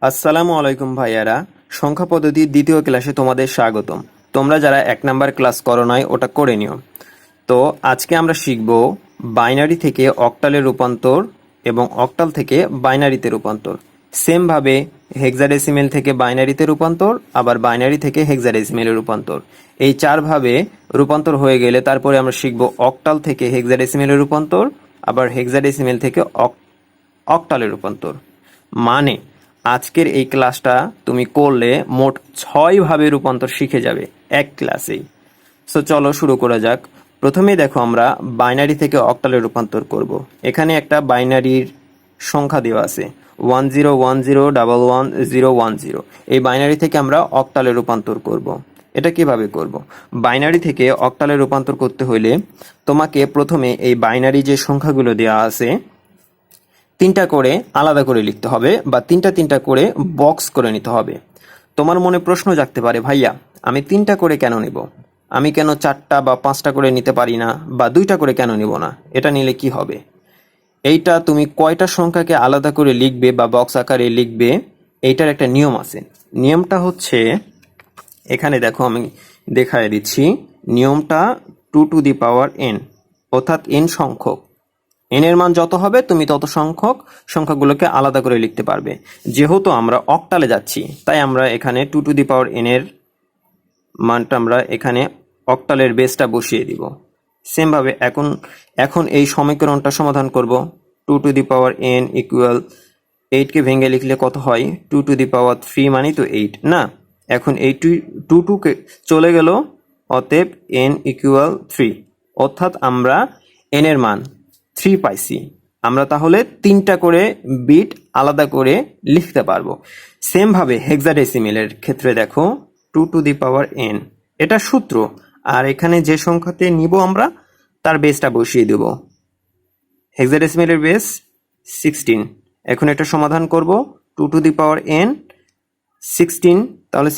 আসসালামু আলাইকুম ভাইয়ারা, সংখ্যা পদ্ধতির দ্বিতীয় ক্লাসে তোমাদের স্বাগতম। তোমরা যারা এক নাম্বার ক্লাস করো নাই, ওটা করে নিও। তো আজকে আমরা শিখব বাইনারি থেকে অক্টালে রূপান্তর এবং অক্টাল থেকে বাইনারিতে রূপান্তর। সেমভাবে হেক্সাডেসিমেল থেকে বাইনারিতে রূপান্তর, আবার বাইনারি থেকে হেক্সাডেসিমেলে রূপান্তর। এই চারভাবে রূপান্তর হয়ে গেলে তারপরে আমরা শিখব অক্টাল থেকে হেক্সাডেসিমেলে রূপান্তর, আবার হেক্সাডেসিমেল থেকে অক- অক্টালে রূপান্তর। মানে আজকের এই ক্লাসটা তুমি করলে মোট ছয় ভাবে রূপান্তর শিখে যাবে এক ক্লাসেই। সো চলো শুরু করা যাক। প্রথমে দেখো আমরা বাইনারি থেকে অক্টালে রূপান্তর করব। এখানে একটা বাইনারির সংখ্যা দেওয়া আছে। One zero one zero double one zero one zero এই বাইনারি থেকে আমরা অক্টালে রূপান্তর করব। এটা কীভাবে করব? বাইনারি থেকে অক্টালে রূপান্তর করতে হলে তোমাকে প্রথমে এই বাইনারি যে সংখ্যাগুলো দেওয়া আছে তিনটা করে আলাদা করে লিখতে হবে বা তিনটা তিনটা করে বক্স করে নিতে হবে। তোমার মনে প্রশ্ন জাগতে পারে, ভাইয়া, আমি তিনটা করে কেন নেব? আমি কেন চারটা বা পাঁচটা করে নিতে পারি না বা দুইটা করে কেন নিব না? এটা নিলে কি হবে? এইটা তুমি কয়টা সংখ্যাকে আলাদা করে লিখবে বা বক্স আকারে লিখবে, এইটার একটা নিয়ম আছে। নিয়মটা হচ্ছে, এখানে দেখো আমি দেখায় দিচ্ছি, নিয়মটা two to the power N অর্থাৎ এন সংখ্যক। এন এর মান যত হবে, তুমি তত সংখ্যক, সংখ্যাগুলোকে আলাদা করে লিখতে পারবে। যেহেতু আমরা অক্টালে যাচ্ছি, তাই আমরা এখানে two to the power N এর মানটা আমরা এখানে অক্টালের বেসটা বসিয়ে দিব। সেমভাবে এখন এখন এই সমীকরণটা সমাধান করব। Two to the power N equal এইটকে ভেঙে লিখলে কত হয়? Two to the power three মানে তো এইট না? এখন এই টু টু টুকে চলে গেল, অতএব এন ইকুয়াল থ্রি অর্থাৎ আমরা এন এর মান থ্রি পাইছি আমরা তাহলে তিনটা করে বিট আলাদা করে লিখতে পারব। সেম ভাবে হেক্সাডেসিমেলের ক্ষেত্রে দেখো two to the power N এটা সূত্র, আর এখানে যে সংখ্যাতে নিব আমরা, তার বেসটা বসিয়ে দেব। হেক্সাডেসিমেলের বেস সিক্সটিন এখন এটা সমাধান করব two to the power N sixteen তাহলে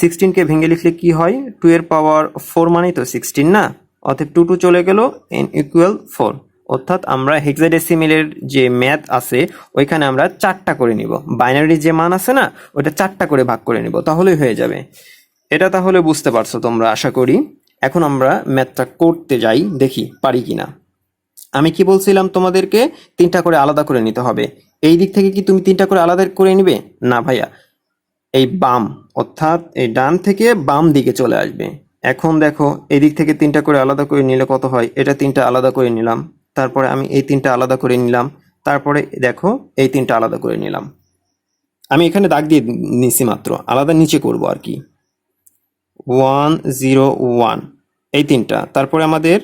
সিক্সটিনকে ভেঙে লিখলে কি হয়? টু এর পাওয়ার ফোর মানেই তো সিক্সটিন না? অতএব টু টু চলে গেল এন ইকুয়াল ফোর অর্থাৎ আমরা হেক্সাডেসিমিলের যে ম্যাথ আছে, ওইখানে আমরা চারটা করে নিব। বাইনারির যে মান আছে না, ওইটা চারটা করে ভাগ করে নিব, তাহলেই হয়ে যাবে। এটা তাহলে বুঝতে পারছ তোমরা, আশা করি। এখন আমরা ম্যাথটা করতে যাই, দেখি পারি কিনা। আমি কি বলছিলাম তোমাদেরকে? তিনটা করে আলাদা করে নিতে হবে। এই দিক থেকে কি তুমি তিনটা করে আলাদা করে নিবে? না ভাইয়া। এই বাম, অর্থাৎ এই ডান থেকে বাম দিকে চলে আসবে। এখন দেখো, এই দিক থেকে তিনটা করে আলাদা করে নিলে কত হয়? এটা তিনটা আলাদা করে নিলাম। তারপরে আমি এই তিনটা আলাদা করে নিলাম। তারপরে দেখো, এই তিনটা আলাদা করে নিলাম। আমি এখানে দাগ দিয়ে নিছি মাত্র। আলাদা নিচে করব আর কি। One, zero, one. এই তিনটা। তারপরে আমাদের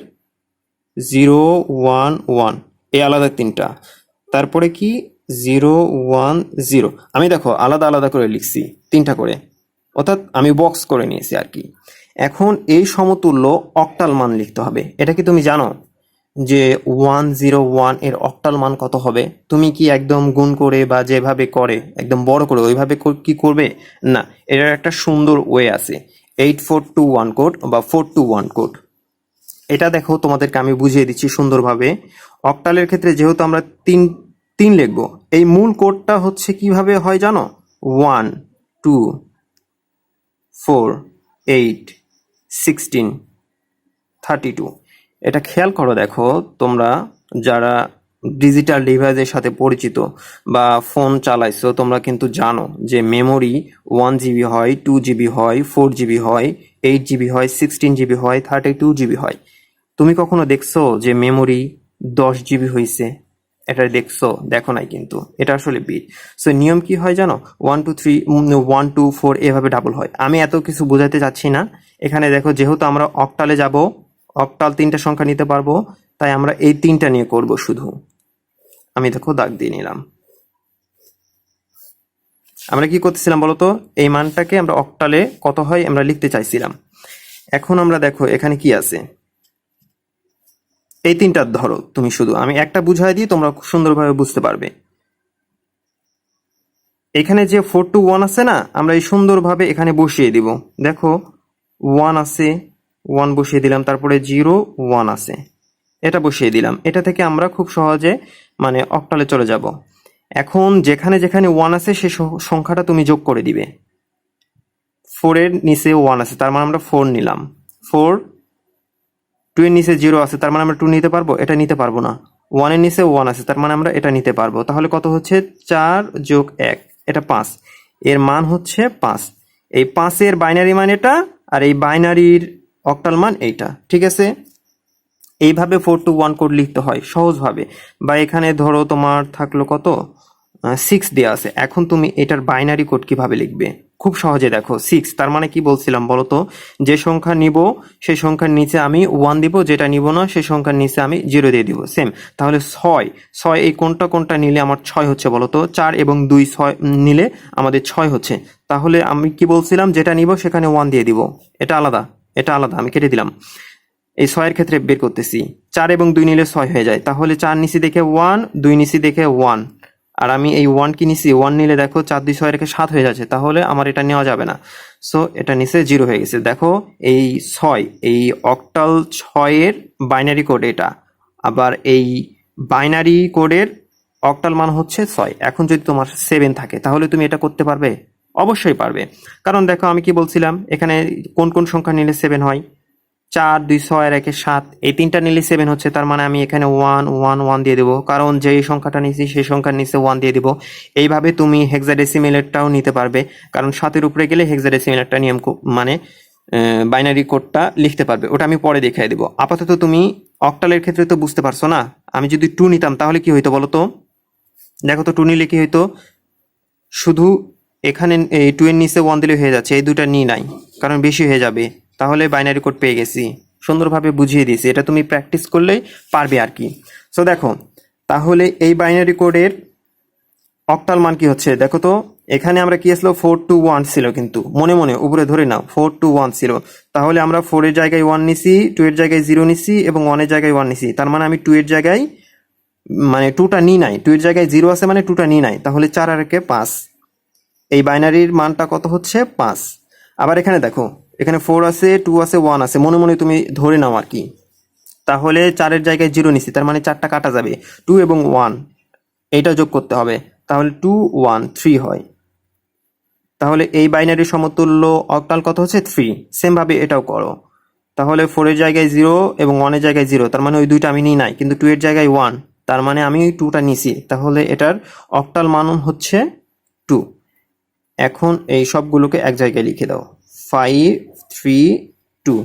জিরো, ওয়ান ওয়ান। এই আলাদা তিনটা। তারপরে কি? Zero, one, zero. আমি দেখো, আলাদা আলাদা করে লিখছি তিনটা করে। অর্থাৎ আমি বক্স করে নিয়েছি আর কি। এখন এই সমতুল্য অক্টাল মান লিখতে হবে। এটা কি তুমি জানো? যে ওয়ান জিরো ওয়ানের অক্টাল মান কত হবে? তুমি কি একদম গুণ করে বা যেভাবে করে, একদম বড় করে, ওইভাবে কি করবে? না, এটার একটা সুন্দর ওয়ে আছে। Eight four two one code বা ফোর টু ওয়ান কোড এটা দেখো, তোমাদেরকে আমি বুঝিয়ে দিচ্ছি সুন্দরভাবে। অক্টালের ক্ষেত্রে যেহেতু আমরা তিন তিন লিখব, এই মূল কোডটা হচ্ছে কীভাবে হয় জানো? One two four eight sixteen thirty two এটা খেয়াল করো দেখো, তোমরা যারা ডিজিটাল ডিভাইসের সাথে পরিচিত বা ফোন চালাইছো, তোমরা কিন্তু জানো যে মেমোরি ওয়ান জিবি হয় টু জিবি হয় ফোর জিবি হয় এইট জিবি হয় সিক্সটিন জিবি হয় থার্টি টু জিবি হয়। তুমি কখনো দেখছ যে মেমোরি দশ জিবি হয়েছে এটা দেখছ? দেখো নাই কিন্তু। এটা আসলে বিট সো নিয়ম কি হয় জানো? One two three one two four এভাবে ডাবল হয়। আমি এত কিছু বোঝাতে চাচ্ছি না। এখানে দেখো, যেহেতু আমরা অক্টালে যাব অক্টাল তিনটা সংখ্যা নিতে পারব, তাই আমরা এই তিনটা নিয়ে করব শুধু। আমি দেখো দাগ দিয়ে নিলাম। আমরা কি করতেছিলাম বলতো? এই মানটাকে আমরা অক্টালে কত হয় আমরা লিখতে চাইছিলাম। এখন আমরা দেখো এখানে কি আছে? এই তিনটার ধরো তুমি শুধু। আমি একটা বুঝাই দিই, তোমরা সুন্দরভাবে বুঝতে পারবে। এখানে যে ফোর টু ওয়ান আছে না, আমরা এই সুন্দরভাবে এখানে বসিয়ে দিব। দেখো ওয়ান আছে ওয়ান বসিয়ে দিলাম, তারপরে জিরো ওয়ান আছে। এটা বসিয়ে দিলাম। এটা থেকে আমরা খুব সহজে মানে অক্টালে চলে যাব। এখন যেখানে যেখানে ওয়ান আছে, সে সংখ্যাটা তুমি যোগ করে দিবে। ফোরের নিচে ওয়ান আছে, তার মানে আমরা ফোর নিলাম। ফোর টু এর নিচে জিরো আছে, তার মানে আমরা টু নিতে পারব? এটা নিতে পারব না। ওয়ানের নিচে ওয়ান আছে, তার মানে আমরা এটা নিতে পারব। তাহলে কত হচ্ছে? চার যোগ এক, এটা পাঁচ। এর মান হচ্ছে পাঁচ। এই পাঁচের বাইনারি মান এটা আর এই বাইনারির অক্টাল মান এইটা, ঠিক আছে? এইভাবে ফোর টু ওয়ান কোড লিখতে হয়, সহজভাবে। বা এখানে ধরো তোমার থাকল কত? সিক্স দেওয়া আছে। এখন তুমি এটার বাইনারি কোড কীভাবে লিখবে? খুব সহজে দেখো সিক্স তার মানে কি বলছিলাম বলো তো? যে সংখ্যা নিব, সেই সংখ্যার নিচে আমি ওয়ান দিব, যেটা নিব না, সেই সংখ্যার নিচে আমি জিরো দিয়ে দিব সেম তাহলে ছয়। ছয় এই কোনটা কোনটা নিলে আমার ছয় হচ্ছে বলো তো? চার এবং দুই ছয় নিলে আমাদের ছয় হচ্ছে। তাহলে আমি কি বলছিলাম? যেটা নিব, সেখানে ওয়ান দিয়ে দিব। এটা আলাদা। এটা আলাদা, আমি কেটে দিলাম। এই ছয়ের ক্ষেত্রে বের করতেছি। চার এবং দুই নিলে ছয় হয়ে যায়। তাহলে চার নিচি দেখে ওয়ান, দুই নিচি দেখে ওয়ান। আর আমি এই ওয়ান কি নিছি? ওয়ান নিলে দেখো চার, দুই ছয় রেখে সাত হয়ে যাচ্ছে। তাহলে আমার এটা নেওয়া যাবে না। সো এটা নিচে জিরো হয়ে গেছে। দেখো, এই ছয়, এই অক্টাল ছয়ের বাইনারি কোড এটা। আবার এই বাইনারি কোডের অক্টাল মান হচ্ছে ছয়। এখন যদি তোমার সেভেন থাকে, তাহলে তুমি এটা করতে পারবে? অবশ্যই পারবে। কারণ দেখো আমি কি বলছিলাম, এখানে কোন কোন সংখ্যা নিলে সেভেন হয়? চার, দুই, ছয়, আর একে সাত। এই তিনটা নিলে সেভেন হচ্ছে, তার মানে আমি এখানে ওয়ান ওয়ান ওয়ান দিয়ে দেবো। কারণ যে সংখ্যাটা নিয়েছি, সেই সংখ্যার নিচে ওয়ান দিয়ে দিব। এইভাবে তুমি হেক্সাডেসিমেলেরটাও নিতে পারবে। কারণ সাতের উপরে গেলে হেক্সাডেসিমেলেরটা নিয়ম মানে বাইনারি কোডটা লিখতে পারবে। ওটা আমি পরে দেখাই দেবো। আপাতত তুমি অক্টালের ক্ষেত্রে তো বুঝতে পারছ না? আমি যদি টু নিতাম, তাহলে কি হইতো বলো তো? দেখো তো টু নিলে কি হইতো? শুধু এখানে এই টু এর নিচে ওয়ান দিলে হয়ে যাচ্ছে, এই দুটা নিই নাই, কারণ বেশি হয়ে যাবে। তাহলে বাইনারি কোড পেয়ে গেছি। সুন্দরভাবে বুঝিয়ে দিয়েছি, এটা তুমি প্র্যাকটিস করলেই পারবে আর কি। সো দেখো, তাহলে এই বাইনারি কোডের অক্টাল মান কি হচ্ছে? দেখো তো, এখানে আমরা কি আসলো? ফোর টু ওয়ান ছিল কিন্তু। মনে মনে, উপরে ধরে নাও ফোর টু ওয়ান ছিল। তাহলে আমরা ফোর এর জায়গায় ওয়ান নিছি টু এর জায়গায় জিরো নিছি এবং ওয়ানের জায়গায় ওয়ান নিছি। তার মানে আমি টু এর জায়গায় মানে টুটা নি নাই। টু এর জায়গায় জিরো আছে মানে টুটা নি নাই। তাহলে চার আর একে পাঁচ। এই বাইনারির মানটা কত হচ্ছে? পাঁচ। আবার এখানে দেখো, এখানে ফোর আছে টু আছে ওয়ান আছে। মনে মনে তুমি ধরে নাও আর কি। তাহলে চারের জায়গায় জিরো নিছি, তার মানে চারটা কাটা যাবে। টু এবং ওয়ান এইটা যোগ করতে হবে। তাহলে টু ওয়ান থ্রি হয়। তাহলে এই বাইনারি সমতুল্য অক্টাল কত হচ্ছে? থ্রি সেম ভাবে এটাও করো। তাহলে ফোরের জায়গায় জিরো এবং ওয়ানের জায়গায় জিরো তার মানে ওই দুইটা আমি নিই নাই। কিন্তু টু এর জায়গায় ওয়ান তার মানে আমি টুটা নিছি। তাহলে এটার অক্টাল মান হচ্ছে টু এখন এই সবগুলোকে এক জায়গায় লিখে দাও। ফাইভ থ্রি টু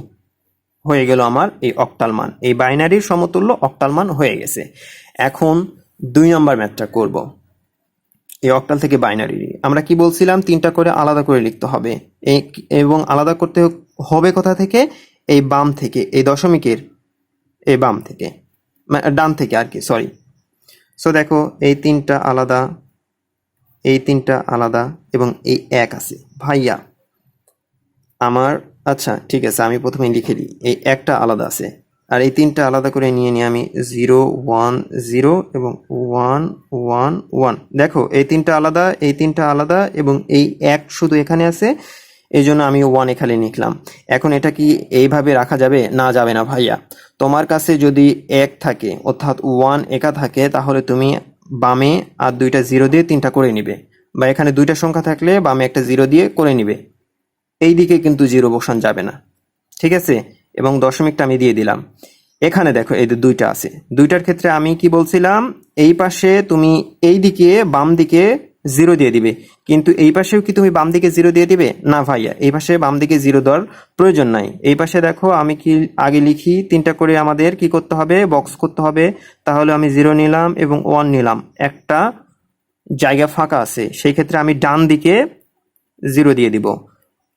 হয়ে গেল আমার এই অক্টাল মান। এই বাইনারির সমতুল্য অক্টাল মান হয়ে গেছে। এখন দুই নম্বর ম্যাথটা করব। এই অক্টাল থেকে বাইনারি আমরা কি বলছিলাম? তিনটা করে আলাদা করে লিখতে হবে। এবং আলাদা করতে হবে কোথা থেকে? এই বাম থেকে, এই দশমিকের এই বাম থেকে মানে ডান থেকে আর কি সরি সো দেখো, এই তিনটা আলাদা এই তিনটা আলাদা এবং এই এক আছে। ভাইয়া, আমার আচ্ছা ঠিক আছে, আমি প্রথমে লিখে দিই। এই একটা আলাদা আছে। আর এই তিনটা আলাদা করে নিয়ে নিই আমি জিরো, ওয়ান, জিরো এবং ওয়ান ওয়ান ওয়ান। দেখো, এই তিনটা আলাদা, এই তিনটা আলাদা এবং এই এক শুধু এখানে আছে। এই জন্য আমি ওয়ান এখানে লিখলাম। এখন এটা কি এইভাবে রাখা যাবে? না যাবে না, ভাইয়া। তোমার কাছে যদি এক থাকে, অর্থাৎ ওয়ান একা থাকে, তাহলে তুমি বামে আর দুইটা জিরো দিয়ে তিনটা করে নিবে। বা এখানে দুইটা সংখ্যা থাকলে বামে একটা জিরো দিয়ে করে নিবে। এই দিকে কিন্তু জিরো বসান যাবে না। ঠিক আছে? এবং দশমিকটা আমি দিয়ে দিলাম। এখানে দেখো, এই দুইটা আছে। দুইটার ক্ষেত্রে আমি কি বলছিলাম? এই পাশে তুমি এই দিকে বাম দিকে জিরো দিয়ে দিবে। কিন্তু এই পাশেও কি তুমি বাম দিকে জিরো দিয়ে দিবে? না ভাইয়া, এই পাশে বাম দিকে জিরো দেওয়ার প্রয়োজন নাই। এই পাশে দেখো, আমি কি আগে লিখি, তিনটা করে আমাদের কি করতে হবে? বক্স করতে হবে। তাহলে আমি জিরো নিলাম এবং ওয়ান নিলাম। একটা জায়গা ফাঁকা আছে, সেই ক্ষেত্রে আমি ডান দিকে জিরো দিয়ে দিব।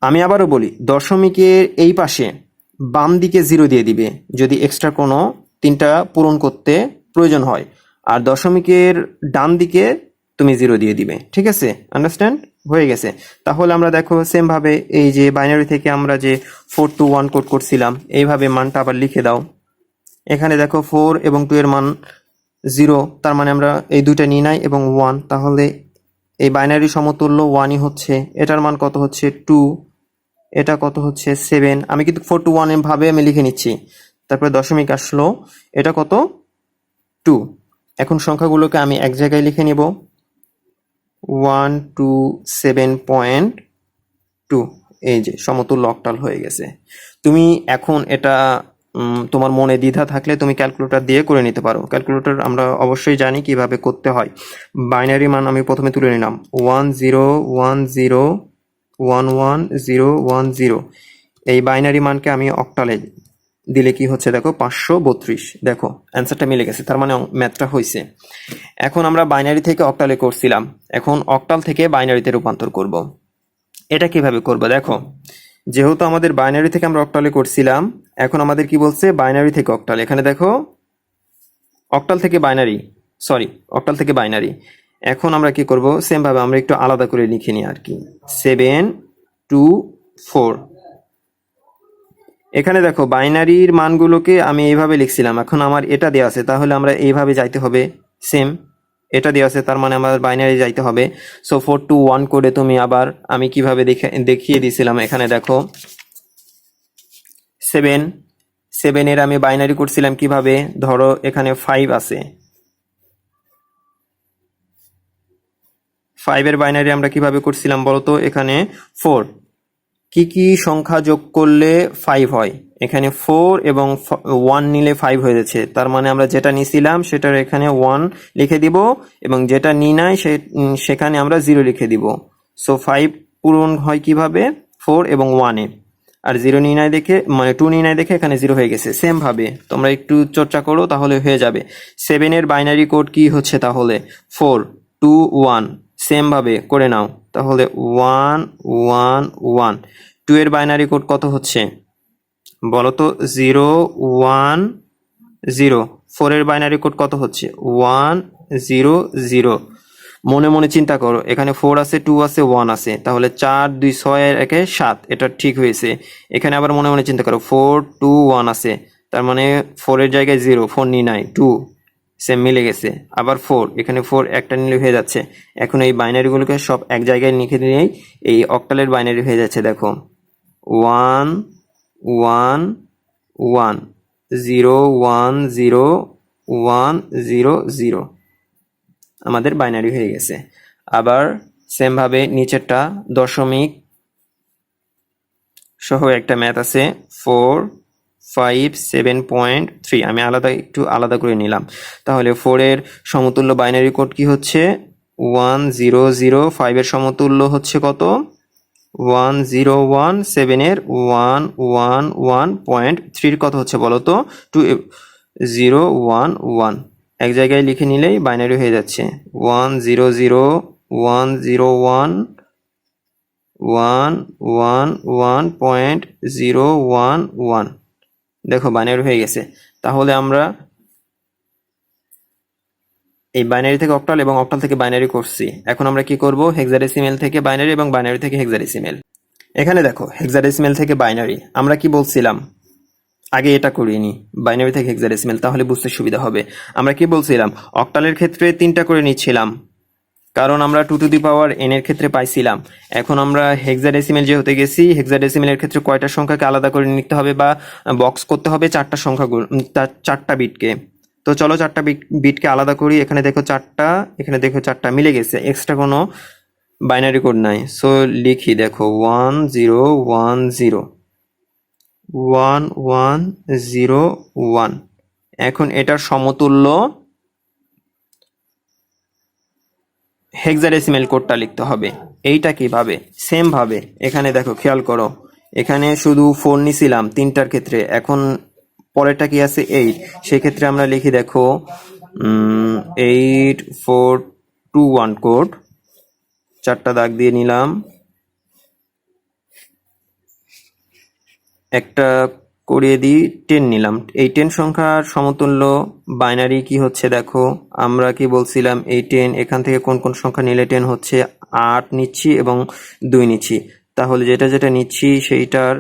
আমি আবারও বলি, দশমিকের এই পাশে বাম দিকে জিরো দিয়ে দিবে, যদি এক্সট্রা কোনো তিনটা পূরণ করতে প্রয়োজন হয়। আর দশমিকের ডান দিকে তুমি জিরো দিয়ে দিবে, ঠিক আছে? আন্ডারস্ট্যান্ড হয়ে গেছে। তাহলে আমরা দেখো সেম ভাবে এই যে বাইনারি থেকে আমরা যে ফোর টু ওয়ান কোড করছিলাম, এইভাবে মানটা আবার লিখে দাও। এখানে দেখো ফোর এবং টু এর মান জিরো তার মানে আমরা এই দুইটা নিই নাই এবং ওয়ান তাহলে এই বাইনারি সমতুল্য ওয়ানই হচ্ছে, এটার মান কত হচ্ছে টু এটা কত হচ্ছে সেভেন আমি কিন্তু ফোর টু ওয়ান ভাবে আমি লিখে নিচ্ছি। তারপরে দশমিক আসলো, এটা কত? টু এখন সংখ্যাগুলোকে আমি এক জায়গায় লিখে নিব। One two seven point two এই যে সমতুল্য অক্টাল হয়ে গেছে। তুমি এখন এটা তোমার মনে দ্বিধা থাকলে তুমি ক্যালকুলেটর দিয়ে করে নিতে পারো। ক্যালকুলেটর আমরা অবশ্যই জানি কীভাবে করতে হয়। বাইনারি মান আমি প্রথমে তুলে নিলাম। One zero one zero one one zero one zero এই বাইনারি মানকে আমি অক্টালে দিলে কি হচ্ছে? দেখো, পাঁচশো বত্রিশ। দেখো অ্যান্সারটা মিলে গেছে, তার মানে ম্যাথটা হয়েছে এখন আমরা বাইনারি থেকে অক্টালে করছিলাম। এখন অক্টাল থেকে বাইনারিতে রূপান্তর করব। এটা কীভাবে করব? দেখো, যেহেতু আমাদের বাইনারি থেকে আমরা অক্টালে করছিলাম, এখন আমাদের কি বলছে? বাইনারি থেকে অক্টাল এখানে দেখো অক্টাল থেকে বাইনারি সরি অক্টাল থেকে বাইনারি এখন আমরা কি করব? সেম ভাবে আমরা একটু আলাদা করে লিখে নিই আর কি। সেভেন টু ফোর এখানে দেখো, বাইনারির মানগুলোকে আমি এইভাবে লিখছিলাম। এখন আমার এটা দেওয়া আছে, তাহলে আমরা এইভাবে যাইতে হবে সেম এটা দেওয়া আছে, তার মানে আমাদের বাইনারি যাইতে হবে। সো ফোর টু ওয়ান করে তুমি আবার আমি কীভাবে দেখে, দেখিয়ে দিয়েছিলাম এখানে দেখো সেভেন সেভেনের আমি বাইনারি করছিলাম কীভাবে? ধরো, এখানে ফাইভ আছে। ফাইভের বাইনারি আমরা কীভাবে করছিলাম বলতো? এখানে ফোর কি কি সংখ্যা যোগ করলে ফাইভ হয়? এখানে ফোর এবং ওয়ান নিলে ফাইভ হয়ে যাচ্ছে। তার মানে আমরা যেটা নিছিলাম, সেটার এখানে ওয়ান লিখে দিব এবং যেটা নি নাই, সে সেখানে আমরা জিরো লিখে দিব। সো ফাইভ পূরণ হয় কীভাবে? ফোর এবং ওয়ানে আর জিরো নাই দেখে মানে টু নিয়ে নাই দেখে এখানে জিরো হয়ে গেছে। সেম ভাবে। তোমরা একটু চর্চা করো, তাহলে হয়ে যাবে। সেভেনের বাইনারি কোড কি হচ্ছে তাহলে? ফোর টু ওয়ান সেম ভাবে করে নাও। তাহলে ওয়ান ওয়ান ওয়ান টু এর বাইনারি কোড কত হচ্ছে? বলো তো জিরো ওয়ান জিরো ফোরের বাইনারি কোড কত হচ্ছে? ওয়ান জিরো জিরো মনে মনে চিন্তা করো, এখানে ফোর আছে টু আছে ওয়ান আছে। তাহলে চার, দুই, ছয়, একে সাত। এটা ঠিক হয়েছে। এখানে আবার মনে মনে চিন্তা করো ফোর টু ওয়ান আছে। তার মানে ফোরের জায়গায় জিরো ফোর নি নাই টু সেম মিলে গেছে। আবার ফোর এখানে ফোর একটা নিলে হয়ে যাচ্ছে। এখন এই বাইনারিগুলোকে সব এক জায়গায় লিখে দিলেই এই অক্টালের বাইনারি হয়ে যাচ্ছে, দেখো। One one one zero one zero one zero zero আমাদের বাইনারি হয়ে গেছে। আবার সেম ভাবে নিচেরটা দশমিক সহ একটা ম্যাথ আছে four five seven point three আমি আলাদা, একটু আলাদা করে নিলাম। তাহলে ফোরের সমতুল্য বাইনারি কোড কি হচ্ছে? ওয়ান জিরো জিরো ফাইভের সমতুল্য হচ্ছে কত? ওয়ান জিরো ওয়ান সেভেনের ওয়ান ওয়ান ওয়ান পয়েন্ট থ্রির কত হচ্ছে বলো তো? টু জিরো ওয়ান ওয়ান এক জায়গায় লিখে নিলেই বাইনারি হয়ে যাচ্ছে। One zero zero one zero one one one one point zero one one দেখো বাইনারি হয়ে গেছে। তাহলে আমরা এই বাইনারি থেকে অক্টাল এবং অক্টাল থেকে বাইনারি করছি। এখন আমরা কি করব? হেক্সাডেসিমেল থেকে বাইনারি এবং বাইনারি থেকে হেক্সাডেসিমেল এখানে দেখো হেক্সাডেসিমেল থেকে বাইনারি আমরা কি বলছিলাম? আগে এটা করিনি। বাইনারি থেকে হেক্সাডেসিমেল তাহলে বুঝতে সুবিধা হবে। আমরা কি বলছিলাম? অক্টালের ক্ষেত্রে তিনটা করে নিচ্ছিলাম। কারণ আমরা two to the power n এর ক্ষেত্রে পাইছিলাম। এখন আমরা হেক্সাডেসিমেল হতে গেছি হেক্সাডেসিমেলের ক্ষেত্রে কয়টা সংখ্যাকে আলাদা করে নিতে হবে বা বক্স করতে হবে চারটা সংখ্যা চারটা বিটকে তো চলো চারটা বিট বিটকে আলাদা করি, এখানে দেখো চারটা, এখানে দেখো চারটা, মিলে গেছে এক্সট্রা কোনো বাইনারি কোড নাই। সো লিখি দেখো one zero one zero one one zero one এখন এটার সমতুল্য হেক্সাডেসিমেল কোডটা লিখতে হবে। এইটা কীভাবে? সেম ভাবে। এখানে দেখো, খেয়াল করো। এখানে শুধু ফোর নিছিলাম তিনটার ক্ষেত্রে। এখন পরেরটা কি আছে? এইট সেক্ষেত্রে আমরা লিখি, দেখো eight four two one code চারটা দাগ দিয়ে নিলাম। একটা করিয়ে দিই টেন নিলাম। এই টেন সংখ্যার সমতুল্য বাইনারি কি হচ্ছে দেখো? আমরা কি বলছিলাম, এই টেন এখান থেকে কোন কোন সংখ্যা নিলে টেন হচ্ছে? আট নিচ্ছি এবং দুই নিচ্ছি। তাহলে যেটা যেটা নিচ্ছি, সেইটার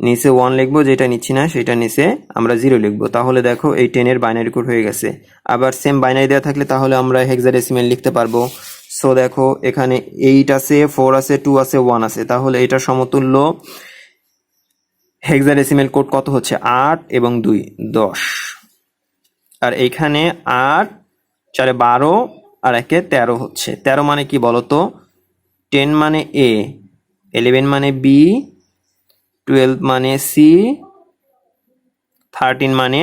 নিচে ওয়ান লিখব, যেটা নিচ্ছি না সেটা নিচে আমরা জিরো লিখব। তাহলে দেখো, এই টেনের বাইনারি কোড হয়ে গেছে। আবার সেম বাইনারি দেওয়া থাকলে তাহলে আমরা হেক্সাডেসিমেল লিখতে পারব। সো দেখো, এখানে এইট আছে ফোর আছে টু আছে ওয়ান আছে। তাহলে এটা সমতুল্য হেক্সাডেসিমেল কোড কত হচ্ছে? আট এবং দুই, দশ। আর এইখানে আট, চারে বারো, আর একে তেরো হচ্ছে। তেরো মানে কি বলতো? টেন মানে এ এলেভেন মানে বি, টুয়েলভ মানে সি, থার্টিন মানে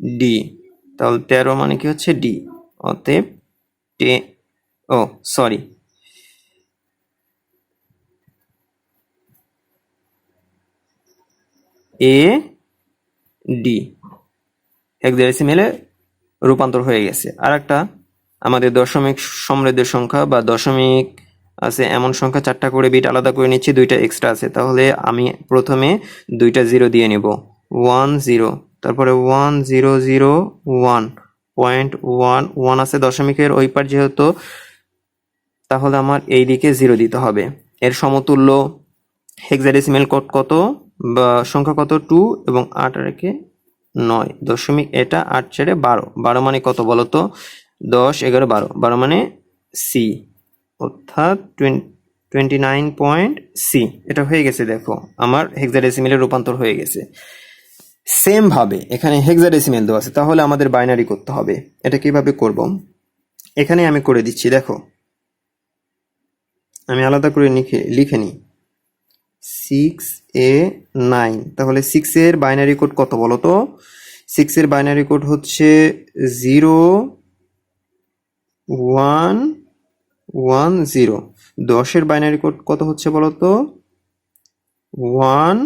ডি। তাহলে তেরো মানে কি হচ্ছে? ডি। অতএব টে ও, সরি। এ ডি হেক্সাডেসিমেলে রূপান্তর হয়ে গেছে। আর একটা আমাদের দশমিক সমৃদ্ধের সংখ্যা বা দশমিক আছে এমন সংখ্যা, চারটা করে বিট আলাদা করে নিচ্ছি, দুইটা এক্সট্রা আছে। তাহলে আমি প্রথমে দুইটা জিরো দিয়ে নেব। ওয়ান জিরো তারপরে one zero zero one point one one আছে দশমিকের, ওই পার যেহেতু, তাহলে আমার এই দিকে জিরো দিতে হবে। এর সমতুল্য হেক্সাডেসিমেল কোড কত? বা সংখ্যা কত? টু এবং আট রেখে নয়। দশমিক এটা আট ছেড়ে বারো। বারো মানে কত বলো তো? দশ, এগারো, বারো। বারো মানে সি অর্থাৎ টোয়েন্টি নাইন পয়েন্ট সি এটা হয়ে গেছে দেখো। আমার হেক্সাডেসিমেলের রূপান্তর হয়ে গেছে। সেম ভাবে এখানে হেক্সাডেসিমেল দেওয়া আছে। তাহলে আমাদের বাইনারি করতে হবে। এটা কীভাবে করব? এখানে আমি করে দিচ্ছি, দেখো। আমি আলাদা করে লিখে লিখে নিই। সিক্স এ নাইন তাহলে সিক্স এর বাইনারি কোড কত বলো তো? সিক্স এর বাইনারি কোড হচ্ছে জিরো ওয়ান ওয়ান জিরো দশের বাইনারি কোড কত হচ্ছে বলো তো? ওয়ান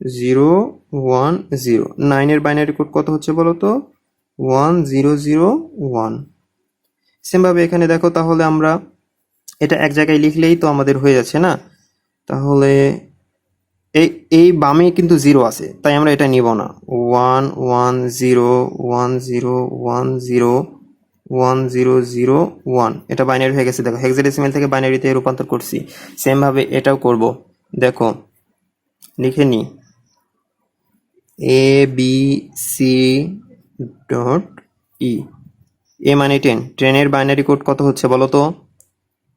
জিরো ওয়ান জিরো নাইনের বাইনারি কোড কত হচ্ছে বলো তো? ওয়ান জিরো জিরো ওয়ান সেমভাবে এখানে দেখো তাহলে আমরা এটা এক জায়গায় লিখলেই তো আমাদের হয়ে যাচ্ছে না? তাহলে এই এই বামে কিন্তু জিরো আছে, তাই আমরা এটা নিব না। One one zero one zero one zero one zero zero one এটা বাইনারি হয়ে গেছে, দেখো হেক্সাডেসিমেল থেকে বাইনারিতে রূপান্তর করছি। সেমভাবে এটাও করব। দেখো, লিখে নিই A B C dot E A মানে টেন ট্রেনের বাইনারি কোড কত হচ্ছে বলো তো?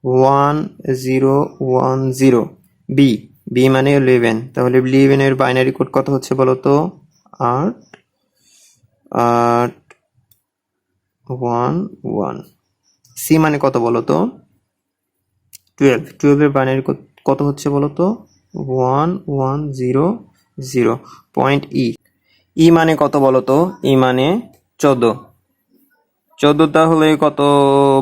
One zero one zero B B মানে ইলেভেন তাহলে ইলেভেনের বাইনারি কোড কত হচ্ছে বলো তো আট আট ওয়ান ওয়ান সি মানে কত বলো তো টুয়েলভ টুয়েলভের বাইনারি কোড কত হচ্ছে বলো তো one one zero zero point E E মানে কত বলো তো ই মানে চোদ্দ। চোদ্দ তাহলে কত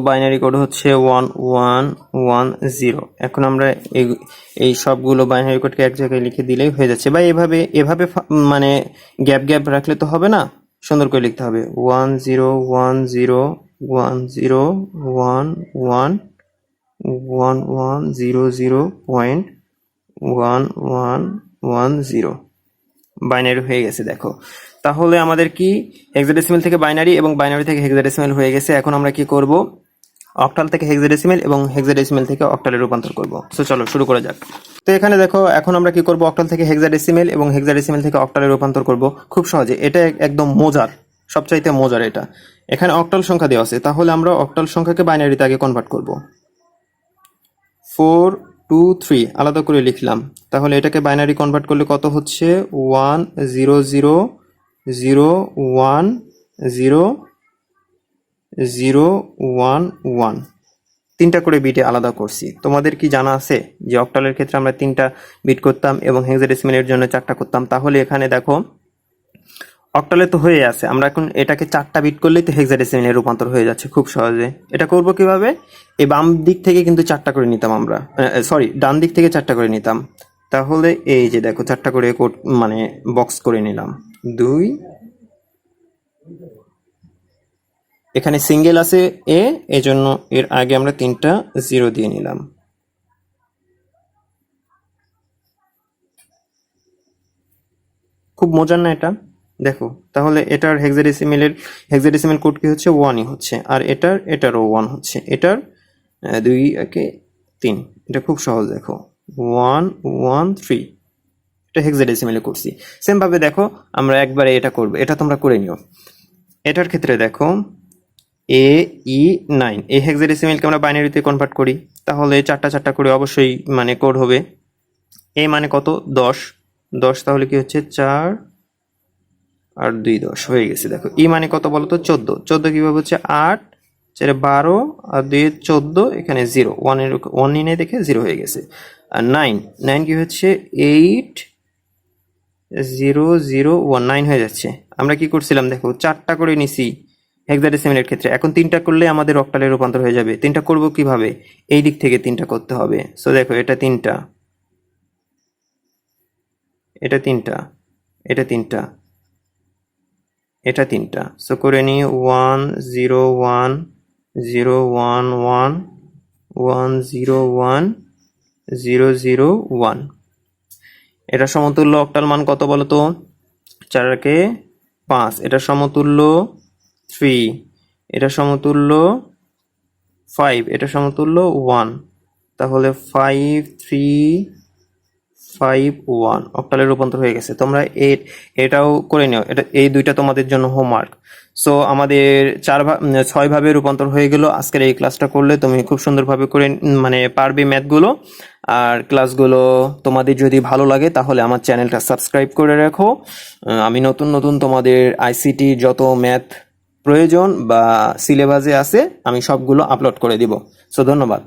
বাইনারি কোড হচ্ছে ওয়ান ওয়ান ওয়ান জিরো এখন আমরা এই সবগুলো বাইনারি কোডকে এক জায়গায় লিখে দিলেই হয়ে যাচ্ছে। বা এভাবে এভাবে মানে গ্যাপ গ্যাপ রাখলে তো হবে না? সুন্দর করে লিখতে হবে। One zero one zero one zero one one one one zero zero point one one one zero binary হয়ে গেছে, দেখো। তাহলে আমাদের কি হেক্সাডেসিমেল থেকে বাইনারি এবং বাইনারি থেকে হেক্সাডেসিমেল হয়ে গেছে, এখন আমরা কি করব? অক্টাল থেকে হেক্সাডেসিমেল এবং হেক্সাডেসিমেল থেকে অক্টালে রূপান্তর করব। সো চলো, শুরু করা যাক। তো এখানে দেখো, এখন আমরা কি করব? অক্টাল থেকে হেক্সাডেসিমেল এবং হেক্সাডেসিমেল থেকে অক্টালে রূপান্তর করব। খুব সহজে, এটা একদম মজার, সবচাইতে মজার এটা। এখানে অক্টাল সংখ্যা দেওয়া আছে, তাহলে আমরা অক্টাল সংখ্যাকে বাইনারিতে আগে কনভার্ট করব। ফোর টু থ্রি আলাদা করে লিখলাম। তাহলে এটাকে বাইনারি কনভার্ট করলে কত হচ্ছে? One zero zero zero one zero zero one one. তিনটা করে বিটে আলাদা করছি। তোমাদের কি জানা আছে যে অক্টালের ক্ষেত্রে আমরা তিনটা বিট করতাম এবং হেক্সাডেসিমেলের জন্য চারটা করতাম? তাহলে এখানে দেখো অক্টালে তো হয়ে আছে। আমরা এখন এটাকে চারটা বিট করলেই তো হেক্সাডেসিমেলে রূপান্তর হয়ে যাচ্ছে খুব সহজে। এটা করব কীভাবে? এই বাম দিক থেকে কিন্তু চারটা করে নিতাম আমরা। সরি ডান দিক থেকে চারটা করে নিতাম। তাহলে এই যে দেখো, চারটা করে মানে বক্স করে নিলাম। দুই। এখানে সিঙ্গেল আছে এ এজন্য এর আগে আমরা তিনটা জিরো দিয়ে নিলাম। খুব মজার না এটা? দেখো, তাহলে এটার হেক্সাডেসিমেলের হেক্সাডেসিমেল কোড কি হচ্ছে? ওয়ানই হচ্ছে। আর এটার, এটারও ওয়ান হচ্ছে। এটার দুই, একে তিন। এটা খুব সহজ, দেখো। ওয়ান ওয়ান থ্রি এটা হেক্সাডেসিমেলে করছি। সেম ভাবে দেখো, আমরা একবারে এটা করব, এটা তোমরা করে নিও। এটার ক্ষেত্রে দেখো এ ই নাইন এই হেক্সাডেসিমেলকে আমরা বাইনারিতে কনভার্ট করি, তাহলে চারটা চারটা করে অবশ্যই মানে কোড হবে। এ মানে কত? দশ। দশ তাহলে কি হচ্ছে? চার আর দুই দশ, হয়ে গেছে। দেখো ই মানে কত বলো তো চোদ্দ। চোদ্দ কীভাবে হচ্ছে? আট চারে বারো আর দুই চোদ্দ, এখানে জিরো ওয়ানের ওয়ান নিনে দেখে জিরো হয়ে গেছে। আর নাইন নাইন কি হচ্ছে? Eight zero zero one nine হয়ে যাচ্ছে। আমরা কি করছিলাম দেখো, চারটা করে নিছি হেক্সাডেসিমেলের ক্ষেত্রে। এখন তিনটা করলে আমাদের অক্টালে রূপান্তর হয়ে যাবে। তিনটা করব কীভাবে? এই দিক থেকে তিনটা করতে হবে। সো দেখো, এটা তিনটা। এটা তিনটা। এটা তিনটা। এটা তিনটা। সো করে নিই one zero one zero one one one zero one zero zero one এটা সমতুল্য অক্টাল মান কত বলো তো চারকে পাঁচ। এটা সমতুল্য থ্রি এটা সমতুল্য ফাইভ এটা সমতুল্য ওয়ান তাহলে ফাইভ থ্রি ফাইভ ওয়ান অক্টালে রূপান্তর হয়ে গেছে। তোমরা এ এটাও করে নিও। এটা এই দুইটা তোমাদের জন্য হোমওয়ার্ক সো আমাদের চার ছয় ভাবে রূপান্তর হয়ে গেল। আজকের এই ক্লাসটা করলে তুমি খুব সুন্দরভাবে করে মানে পারবে ম্যাথগুলো আর ক্লাসগুলো তোমাদের যদি ভালো লাগে, তাহলে আমার চ্যানেলটা সাবস্ক্রাইব করে রাখো। আমি নতুন নতুন তোমাদের আইসিটি যত ম্যাথ প্রয়োজন বা সিলেবাসে আছে, আমি সবগুলো আপলোড করে দিব। সো ধন্যবাদ।